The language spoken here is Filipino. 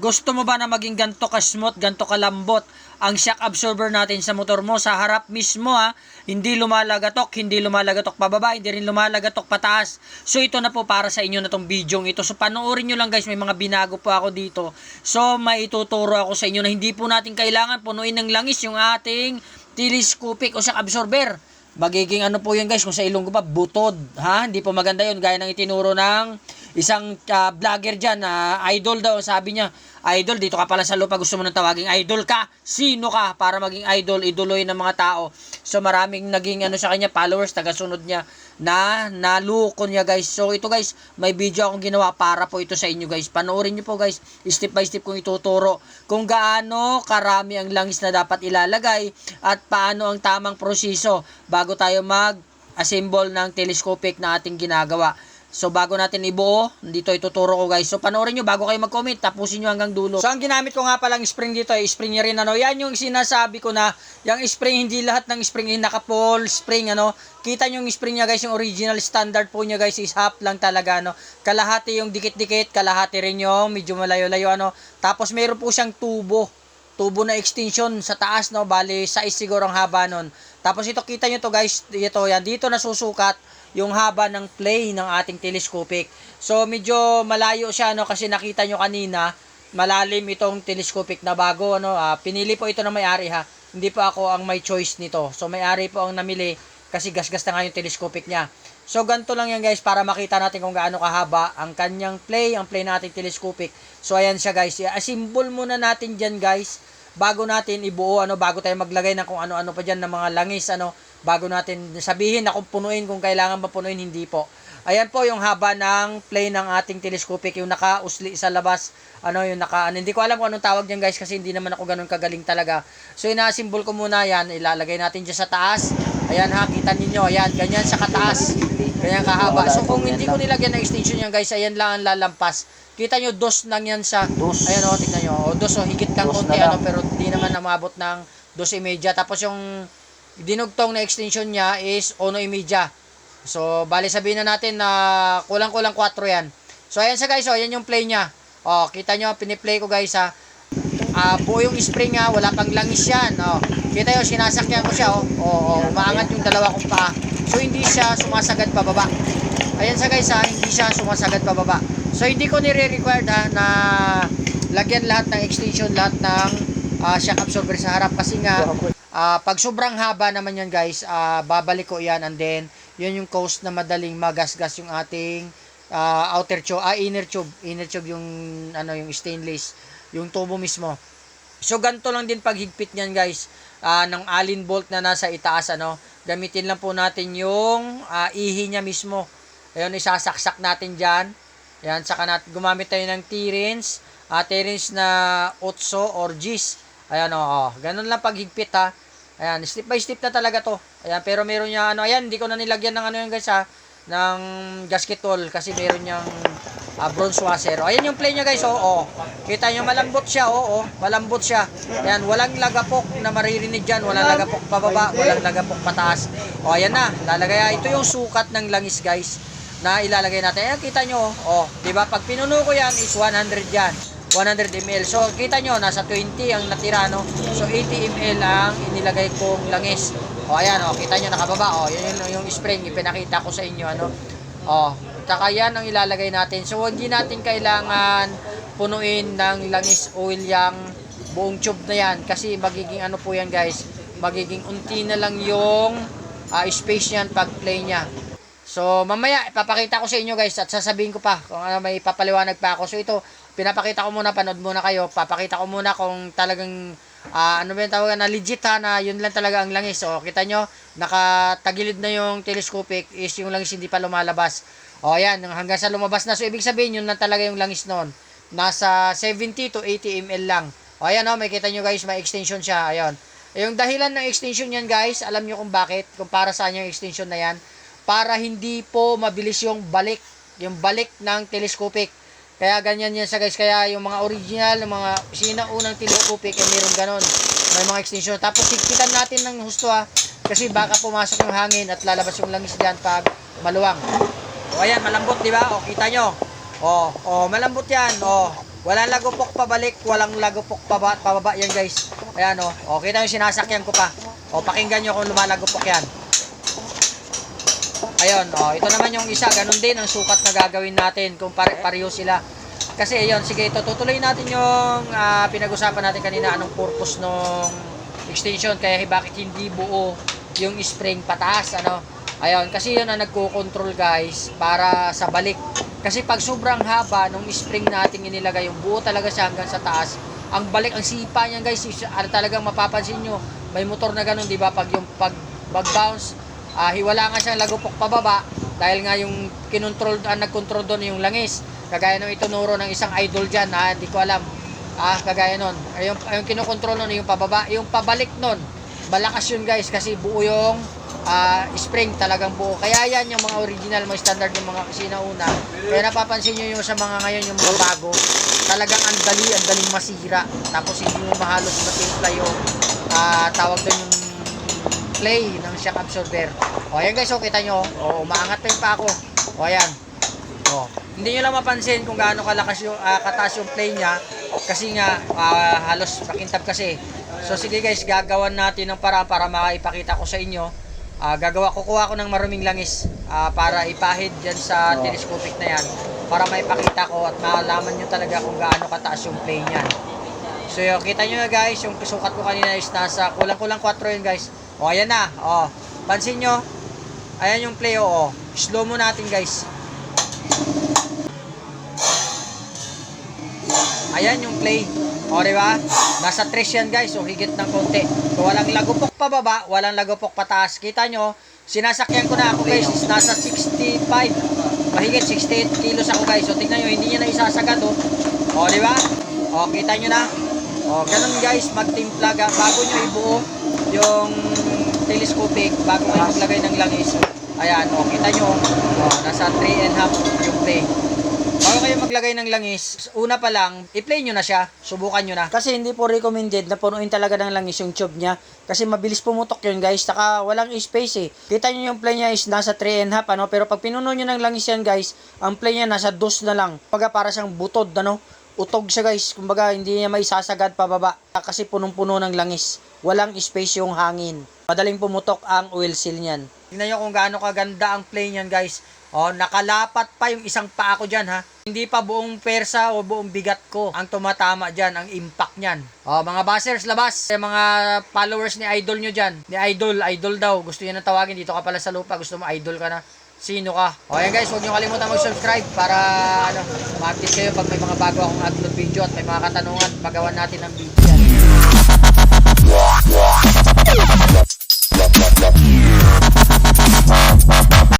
Gusto mo ba na maging ganto ka-smooth, ganto kalambot ang shock absorber natin sa motor mo sa harap mismo ha? Hindi lumalagatok, hindi lumalagatok pababa, hindi rin lumalagatok pataas. So ito na po para sa inyo na tong video ito. So panoorin nyo lang guys, may mga binago po ako dito. So may ituturo ako sa inyo na hindi po natin kailangan punuin ng langis yung ating telescopic o shock absorber. Magiging ano po yun guys, kung sa ilong ko pa, butod. Ha? Hindi po maganda yun. Gaya ng itinuro ng isang ah, vlogger dyan na idol daw. Sabi niya, idol, dito ka pala sa lupa. Gusto mo nang tawaging idol ka. Sino ka para maging idol, idoloy ng mga tao. So maraming naging ano sa kanya, followers, tagasunod niya na naluko niya guys. So ito guys, may video akong ginawa para po ito sa inyo guys. Panoorin niyo po guys, step by step kong ituturo kung gaano karami ang langis na dapat ilalagay at paano ang tamang proseso bago tayo mag-assemble ng telescopic na ating ginagawa. So bago natin ibuo, dito ituturo ko guys. So panoorin nyo bago kayo mag-comment, tapusin nyo hanggang dulo. So ang ginamit ko nga palang spring dito, ay spring rin ano. Yan yung sinasabi ko na, yung spring hindi lahat ng spring yung naka-full spring ano. Kita nyo yung spring niya guys, yung original standard po niya guys is half lang talaga ano. Kalahati yung dikit-dikit, kalahati rin yung medyo malayo-layo ano. Tapos meron po siyang tubo tubo na extension sa taas no bali size siguro ang haba nun tapos ito kita nyo to guys ito yan dito nasusukat yung haba ng play ng ating telescopic. So medyo malayo siya no kasi nakita nyo kanina malalim itong telescopic na bago ano ah, pinili po ito ng may-ari ha. Hindi po ako ang may choice nito. So may-ari po ang namili kasi gasgas na nga yung telescopic niya. So, ganito lang yan guys para makita natin kung gaano kahaba ang kanyang play, ang play nating telescopic. So, ayan siya guys. Assemble muna natin dyan guys bago natin ibuo, ano, bago tayo maglagay ng kung ano-ano pa dyan ng mga langis, ano, bago natin sabihin na kung punuin, kung kailangan ba punuin, hindi po. Ayan po yung haba ng play ng ating telescopic, yung naka-usli sa labas, ano, yung naka, ano, hindi ko alam kung anong tawag dyan guys, kasi hindi naman ako ganun kagaling talaga. So, ina-assemble ko muna yan, ilalagay natin dyan sa taas. Ayan ha, kita ninyo, ayan, ganyan sa kataas. Ganyan kahaba. So, kung hindi ko nilagyan ng extension yan guys, ayan lang ang lalampas. Kita nyo, dos lang yan sa, Dos. ayan o, tignan nyo, o, dos o, higit lang Dos konti, ano, pero hindi naman namabot ng dos imedya. Tapos yung dinugtong na extension niya is ono imedya. So, bali sabihin na natin na kulang-kulang 4 yan. So, ayan sa guys, oh, yan yung play niya. Oh, kita nyo, piniplay ko guys ha. Ah, buo yung spring ha, wala pang langis yan. Oh, kita nyo, sinasakyan ko siya, oh. Oh, oh, umaangat yung dalawa kong paa. So, hindi siya sumasagad pababa. Ayan sa guys ha, hindi siya sumasagad pababa. So, hindi ko nire-required ha, na lagyan lahat ng extension, lahat ng ah, shock absorber sa harap. Kasi nga, Ah, pag sobrang haba naman yan guys, ah, babalik ko yan and then yun yung cause na madaling magasgas yung ating ah, outer tube, ah, inner tube, inner tube yung ano yung stainless, yung tubo mismo. So ganito lang din paghigpit niyan guys, ah, ng allen bolt na nasa itaas ano. Gamitin lang po natin yung ah, ihi niya mismo. Ayun, isasaksak natin diyan. Yan, saka natin gumamit tayo ng T-rings, ah, T-rings na 8 or G's. Ayan o, oh, ganun lang paghigpit ha. Ayan, step by step na talaga to. Ayan, pero meron niya ano, ayan, hindi ko na nilagyan ng ano yan guys ha, ng gasket tool kasi meron niyang ah, bronze washer. Ayan yung play niya guys, oh, oh. Kita niyo malambot siya, oh, oh, malambot siya. Ayan, walang lagapok na maririnig diyan, walang lagapok pababa, walang lagapok pataas. O, ayan na, lalagay. Ito yung sukat ng langis guys na ilalagay natin. Ayan, kita nyo, oh, di ba? Pag pinuno ko yan is 100 yan. 100 ml. So, kita nyo, nasa 20 ang natira, no? So, 80 ml ang inilagay kong langis. O, ayan, oh, kita nyo, nakababa. O, yun yung, yung spring, ipinakita ko sa inyo, ano? O, taka yan ang ilalagay natin. So, hindi natin kailangan punuin ng langis oil yung buong tube na yan. Kasi magiging ano po yan, guys. Magiging unti na lang yung ah, space niyan pag play niya. So, mamaya, ipapakita ko sa inyo guys at sasabihin ko pa kung ano may papaliwanag pa ako. So, ito, pinapakita ko muna, panood muna kayo. Papakita ko muna kung talagang, ah, ano ba yung tawag na legit ha, na yun lang talaga ang langis. So, kita nyo, nakatagilid na yung telescopic is yung langis hindi pa lumalabas. O, ayan, hanggang sa lumabas na. So, ibig sabihin, yun lang talaga yung langis noon. Nasa 70 to 80 ml lang. O, ayan o, may kita nyo guys, may extension siya. Ayan. Yung dahilan ng extension yan guys, alam nyo kung bakit, kung para saan yung extension na yan para hindi po mabilis yung balik, yung balik ng telescopic. Kaya ganyan yan sa guys. Kaya yung mga original, yung mga sinaunang telescopic, eh, meron ganon. May mga extension. Tapos higpitan natin ng husto ha. Kasi baka pumasok yung hangin at lalabas yung langis dyan pag maluwang. O ayan, malambot di ba? O kita nyo. O, o malambot yan. O, Walang lagupok pabalik, walang lagupok paba, pababa yan guys. Ayan o. O, kita yung sinasakyan ko pa. O, pakinggan nyo kung lumalagupok yan. Ayun, o, ito naman yung isa. Ganun din ang sukat na gagawin natin kung pare pareho sila. Kasi ayun, sige, ito tutuloy natin yung ah, pinag-usapan natin kanina anong purpose nung extension kaya bakit hindi buo yung spring pataas ano. Ayun, kasi yun ang nagko-control guys para sa balik. Kasi pag sobrang haba nung spring natin inilagay yung buo talaga siya hanggang sa taas, ang balik ang sipa niyan guys, is, ano talagang mapapansin nyo, may motor na ganun, 'di ba? Pag yung pag bag bounce, ah, hiwala nga siyang lagupok pababa dahil nga yung kinontrol ang nagkontrol doon yung langis. Kagaya nung itunuro ng isang idol diyan, ha, hindi ko alam. Ah, kagaya nun. Ay, Yung, yung kinokontrol nun, yung pababa, yung pabalik nun. Malakas yun guys kasi buo yung ah, spring talagang buo. Kaya yan yung mga original, mga standard yung mga kasi una. Kaya napapansin nyo yung sa mga ngayon, yung mga bago, talagang ang dali, ang daling masira. Tapos hindi mo mahalos matimpla yung ah, tawag doon yung play ng shock absorber. O ayan guys, o kita nyo, o umaangat pa yung pa ako. O ayan. O, hindi nyo lang mapansin kung gaano kalakas yung, ah, kataas yung play niya kasi nga ah, halos makintab kasi. So sige guys, gagawan natin ng paraan para maipakita ko sa inyo. Ah, gagawa, kukuha ko ng maruming langis ah, para ipahid dyan sa telescopic na yan para maipakita ko at malaman nyo talaga kung gaano kataas yung play niyan. So yun, kita nyo na guys, yung sukat ko kanina is nasa kulang-kulang 4 yun guys. O ayan na, o. Pansin nyo, ayan yung play o. Slow mo natin guys. Ayan yung play. O, di ba? Nasa 3 yan guys. O, higit ng konti. So, walang lagupok pa baba, walang lagupok pataas. Kita nyo, sinasakyan ko na ako guys. Nasa 65. Mahigit 68 kilos ako guys. So, tingnan nyo, hindi niya na isasagad o. O, di ba? O, kita nyo na. O, ganun guys, magtimpla bago nyo ibuo yung telescopic, bago kayo maglagay ng langis. Ayan, o, kita nyo, o, nasa 3 and half yung play. Bago kayo maglagay ng langis, una pa lang, i-play nyo na siya. Subukan nyo na. Kasi hindi po recommended na punuin talaga ng langis yung tube niya. Kasi mabilis pumutok yun guys. Saka walang space eh. Kita nyo yung play niya is nasa 3 and half ano. Pero pag pinuno nyo ng langis yan guys, ang play niya nasa 2 na lang. Pagka para siyang butod ano. Utog siya guys. Kumbaga hindi niya may sasagad pababa. Kasi punong-puno ng langis. Walang space yung hangin. Madaling pumutok ang oil seal niyan. Tingnan nyo kung gaano kaganda ang play niyan guys. Oh, nakalapat pa yung isang paa ko dyan ha. Hindi pa buong persa o buong bigat ko ang tumatama dyan, ang impact niyan. Oh, mga bashers, labas. Yung mga followers ni Idol nyo dyan. Ni Idol, Idol daw. Gusto nyo na tawagin. Dito ka pala sa lupa. Gusto mo Idol ka na. Sino ka? O yan guys, huwag nyo kalimutan mag-subscribe para ano, ma-update kayo pag may mga bago akong upload video at may mga katanungan, magawa natin ng video. Stop.